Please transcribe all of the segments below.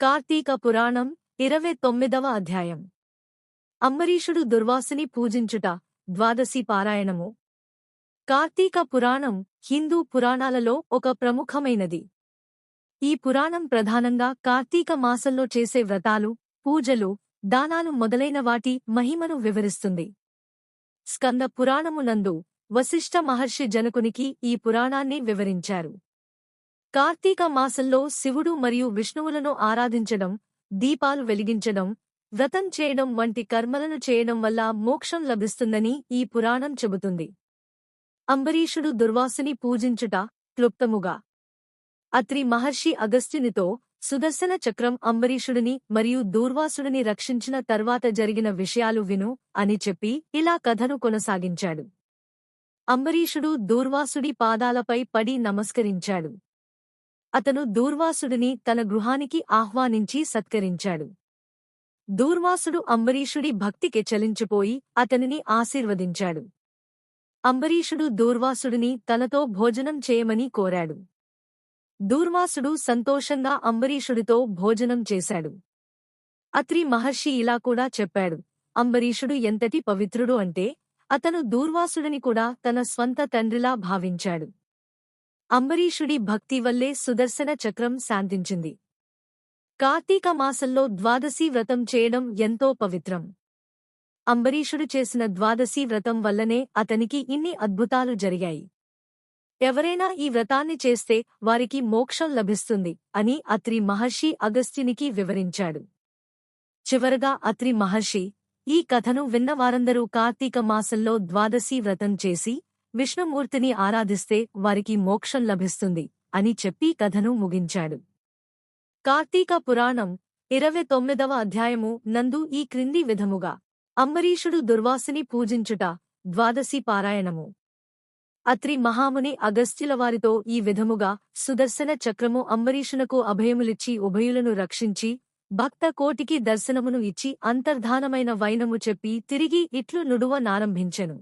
కార్తీక పురాణం ఇరవై తొమ్మిదవ అధ్యాయం. అంబరీషుడు దుర్వాసుని పూజించుట ద్వాదశి పారాయణము. కార్తీక పురాణం హిందూ పురాణాలలో ఒక ప్రముఖమైనది. ఈ పురాణం ప్రధానంగా కార్తీక మాసంలో చేసే వ్రతాలు పూజలు దానాలు మొదలైన వాటి మహిమను వివరిస్తుంది. స్కంద పురాణమునందు వశిష్ఠ మహర్షి జనకునికి ఈ పురాణాన్ని వివరించారు. కార్తీక మాసంలో శివుడు మరియు విష్ణువులను ఆరాధించడం దీపాలు వెలిగించడం వ్రతం చేయడం వంటి కర్మలను చేయడం వల్ల మోక్షం లభిస్తుందని ఈ పురాణం చెబుతుంది. అంబరీషుడు దుర్వాసుని పూజించుట క్లుప్తముగా. అత్రి మహర్షి అగస్త్యునితో సుదర్శన చక్రం అంబరీషుడిని మరియు దూర్వాసుడిని రక్షించిన తర్వాత జరిగిన విషయాలు విను అని చెప్పి ఇలా కథను కొనసాగించాడు. అంబరీషుడు దూర్వాసుడి పాదాలపై పడి నమస్కరించాడు. అతను దూర్వాసుడిని తన గృహానికి ఆహ్వానించి సత్కరించాడు. దూర్వాసుడు అంబరీషుడి భక్తికి చలించిపోయి అతనిని ఆశీర్వదించాడు. అంబరీషుడు దూర్వాసుడిని తనతో భోజనం చేయమని కోరాడు. దూర్వాసుడు సంతోషంగా అంబరీషుడితో భోజనం చేశాడు. అత్రి మహర్షి ఇలా కూడా చెప్పాడు అంబరీషుడు ఎంతటి పవిత్రుడు అంటే అతను దూర్వాసుడిని కూడా తన స్వంత తండ్రిలా భావించాడు. అంబరీషుడి భక్తి వల్లే సుదర్శన చక్రం శాంతించింది కార్తీక మాసంలో ద్వాదశీ వ్రతం చేయడం ఎంతో పవిత్రం. అంబరీషుడు చేసిన ద్వాదశీ వ్రతం వల్లనే అతనికి ఇన్ని అద్భుతాలు జరిగాయి. ఎవరైనా ఈ వ్రతాన్ని చేస్తే వారికి మోక్షం లభిస్తుంది అని అత్రి మహర్షి అగస్త్యునికి వివరించాడు. చివరగా అత్రి మహర్షి ఈ కథను విన్నవారందరూ కార్తీక మాసంలో ద్వాదశీ వ్రతం చేసి విష్ణుమూర్తిని ఆరాధిస్తే వారికి మోక్షం లభిస్తుంది అని చెప్పి కథను ముగించాడు. కార్తీక పురాణం ఇరవై తొమ్మిదవ అధ్యాయము నందు ఈ క్రింది విధముగా. అంబరీషుడు దుర్వాసిని పూజించుట ద్వాదశి పారాయణము. అత్రి మహాముని అగస్త్యులవారితో ఈ విధముగా సుదర్శన చక్రము అంబరీషునకు అభయములిచ్చి ఉభయులను రక్షించి భక్త కోటికి దర్శనమును ఇచ్చి అంతర్ధానమైన వైనము చెప్పి తిరిగి ఇట్లు నుడువ నారంభించెను.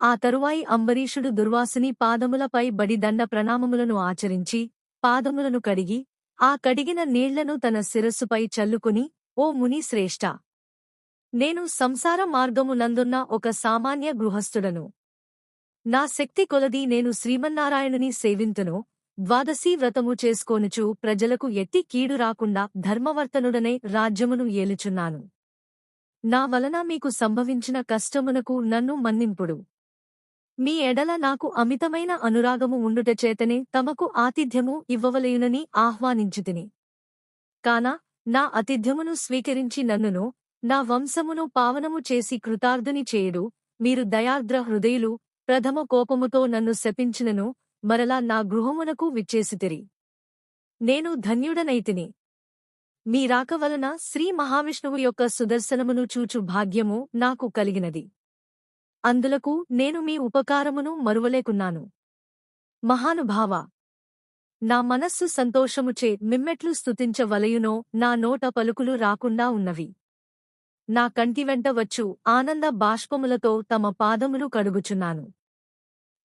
ఆ తరువాయి అంబరీషుడు దుర్వాసుని పాదములపై బడి దండ ప్రణామములను ఆచరించి పాదములను కడిగి ఆ కడిగిన నీళ్ళను తన శిరస్సుపై చల్లుకుని ఓ ముని శ్రేష్ఠ నేను సంసార మార్గమునందున్న ఒక సామాన్య గృహస్థుడను. నా శక్తి కొలది నేను శ్రీమన్నారాయణుని సేవింతును. ద్వాదశీ వ్రతము చేసుకోనుచు ప్రజలకు ఎట్టి కీడు రాకుండా ధర్మవర్తనుడనే రాజ్యమును ఏలుచున్నాను. నా వలన మీకు సంభవించిన కష్టమునకు నన్ను మన్నింపుడు. మీ ఎడల నాకు అమితమైన అనురాగము ఉండుట చేతనే తమకు ఆతిథ్యము ఇవ్వవలయునని ఆహ్వానించితిని. కాన నా అతిథ్యమును స్వీకరించి నన్నును నా వంశమును పావనము చేసి కృతార్థుని చేయుడు మీరు దయార్ద్ర హృదయులు ప్రథమ కోపముతో నన్ను శపించినను మరలా నా గృహమునకు విచ్చేసితిరి. నేను ధన్యుడనైతిని. మీ రాక వలన శ్రీ మహావిష్ణువు యొక్క సుదర్శనమును చూచు భాగ్యము నాకు కలిగినది. అందులకు నేను మీ ఉపకారమును మరువలేకున్నాను. మహానుభావ! నా మనస్సు సంతోషముచే మిమ్మెట్లు స్తుతించవలయునో నా నోట పలుకులు రాకుండా ఉన్నవి. నా కంటి వెంట వచ్చు ఆనంద బాష్పములతో తమ పాదములు కడుగుచున్నాను.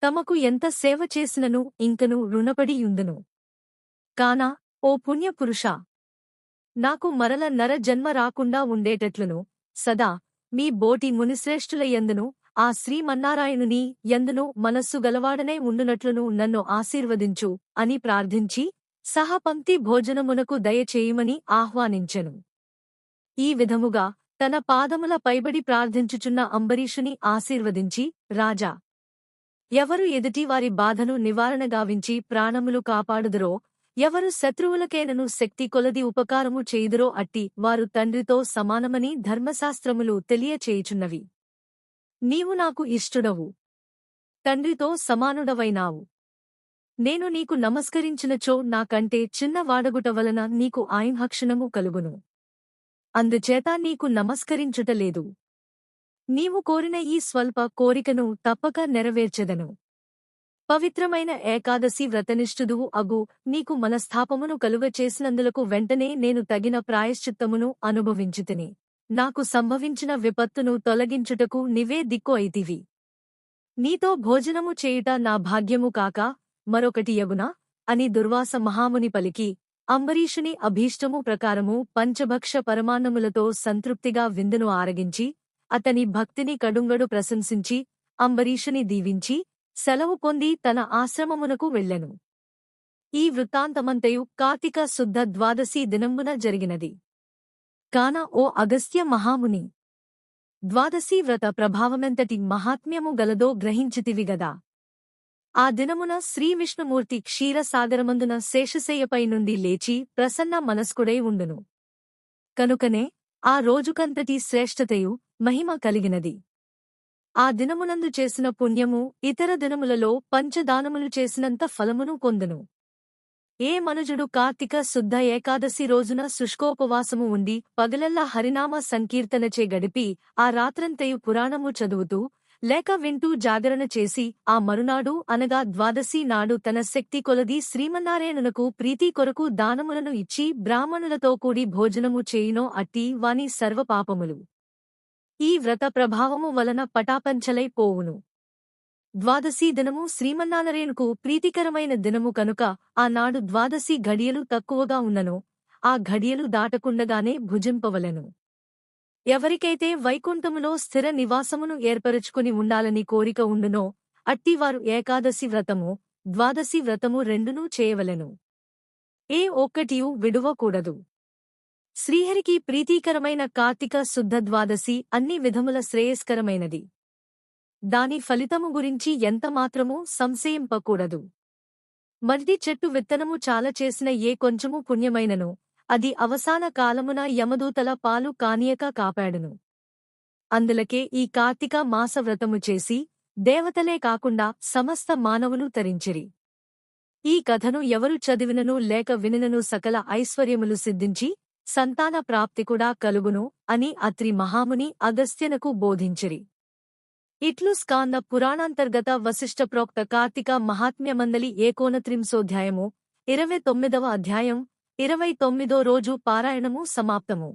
తమకు ఎంత సేవ చేసినను ఇంకను రుణపడి యుందును కానా ఓ పుణ్యపురుషా! నాకు మరల నర జన్మ రాకుండా ఉండేటట్లును. సదా మీ బోటి మునిశ్రేష్ఠులయందును ఆ శ్రీమన్నారాయణుని ఎందునో మనస్సు గలవాడనే ఉండునట్లును నన్ను ఆశీర్వదించు అని ప్రార్థించి సహపంక్తి భోజనమునకు దయచేయమని ఆహ్వానించెను. ఈ విధముగా తన పాదముల పైబడి ప్రార్థించుచున్న అంబరీషుని ఆశీర్వదించి రాజా! ఎవరు ఎదుటి వారి బాధను నివారణగావించి ప్రాణములు కాపాడుదురో ఎవరు శత్రువులకేనను శక్తి కొలది ఉపకారము చేయుదురో అట్టి వారు తండ్రితో సమానమని ధర్మశాస్త్రములు తెలియచేయుచున్నవి. నీవు నాకు ఇష్టుడవు. తండ్రితో సమానుడవైనావు. నేను నీకు నమస్కరించినచో నాకంటే చిన్న వాడగుట వలన నీకు ఆయంహక్షణము కలుగును. అందుచేత నీకు నమస్కరించుటలేదు నీవు కోరిన ఈ స్వల్ప కోరికను తప్పక నెరవేర్చెదను. పవిత్రమైన ఏకాదశి వ్రతనిష్ఠుదువు అగు నీకు మనస్థాపమును కలుగ చేసినందులకు వెంటనే నేను తగిన ప్రాయశ్చిత్తమును అనుభవించితిని. నాకు సంభవించిన విపత్తును తొలగించుటకు నివే దిక్కు అయితివి. నీతో భోజనము చేయుట నా భాగ్యము కాక మరొకటి యగునా అని దుర్వాస మహాముని పలికి అంబరీషుని అభీష్టము ప్రకారము పంచభక్ష పరమాన్నములతో సంతృప్తిగా విందును ఆరగించి అతని భక్తిని కడుంగడు ప్రశంసించి అంబరీషుని దీవించి సెలవు పొంది తన ఆశ్రమమునకు వెళ్ళెను. ఈ వృత్తాంతమంతయు కార్తీక శుద్ధ ద్వాదశి దినంబున జరిగినది. కాన ఓ అగస్త్య మహాముని. ద్వాదశీ వ్రత ప్రభావమెంతటి మహాత్మ్యము గలదో గ్రహించితివిగదా ఆ దినమున శ్రీవిష్ణుమూర్తి క్షీరసాగరమందున శేషశయ్యపై నుండి లేచి ప్రసన్న మనస్కుడై ఉండును. కనుకనే ఆ రోజుకంతటి శ్రేష్ఠతయు మహిమ కలిగినది. ఆ దినమునందు చేసిన పుణ్యము ఇతర దినములలో పంచదానములు చేసినంత ఫలమును పొందును ఏ మనుజుడు కార్తీక శుద్ధ ఏకాదశి రోజున శుష్కోపవాసము ఉండి పగలల్లా హరినామ సంకీర్తనచే గడిపి ఆ రాత్రంతయు పురాణము చదువుతూ లేక వింటూ జాగరణ చేసి ఆ మరునాడు అనగా ద్వాదశి నాడు తన శక్తి కొలది శ్రీమన్నారాయణునకు ప్రీతి కొరకు దానములను ఇచ్చి బ్రాహ్మణులతో కూడి భోజనము చేయునో అట్టి వాని సర్వపాపములు. ఈ వ్రత ప్రభావము వలన పటాపంచలై పోవును. ద్వాదశీ దినము శ్రీమన్నారాయణుకు ప్రీతికరమైన దినము కనుక ఆనాడు ద్వాదశి ఘడియలు తక్కువగా ఉన్నను. ఆ ఘడియలు దాటకుండగానే భుజింపవలెను. ఎవరికైతే వైకుంఠములో స్థిర నివాసమును ఏర్పరుచుకుని ఉండాలని కోరిక ఉండునో అట్టివారు ఏకాదశి వ్రతము ద్వాదశి వ్రతము రెండునూ చేయవలెను. ఏ ఒక్కటియు విడువకూడదు. శ్రీహరికి ప్రీతికరమైన కార్తీక శుద్ధ ద్వాదశి అన్ని విధముల శ్రేయస్కరమైనది. దాని ఫలితము గురించి ఎంతమాత్రమూ సంశయింపకూడదు. మరిది చెట్టు విత్తనము చాలా చేసిన ఏ కొంచెము పుణ్యమైనను. అది అవసాన కాలమున యమదూతల పాలు కానియక కాపాడును. అందులకే ఈ కార్తీక మాసవ్రతము చేసి దేవతలే కాకుండా సమస్త మానవులు తరించిరి. ఈ కథను ఎవరు చదివినను లేక వినినను సకల ఐశ్వర్యములు సిద్ధించి సంతాన ప్రాప్తి కూడా కలుగును అని అత్రి మహాముని అగస్త్యనకు బోధించిరి. ఇట్లు స్కాంద పురాణాంతర్గత వశిష్ఠ ప్రోక్త కార్తీక మహాత్మ్యమందలి ఏకోనత్రింశోధ్యాయము ఇరవై తొమ్మిదవ అధ్యాయం ఇరవై తొమ్మిదో రోజు పారాయణము సమాప్తము.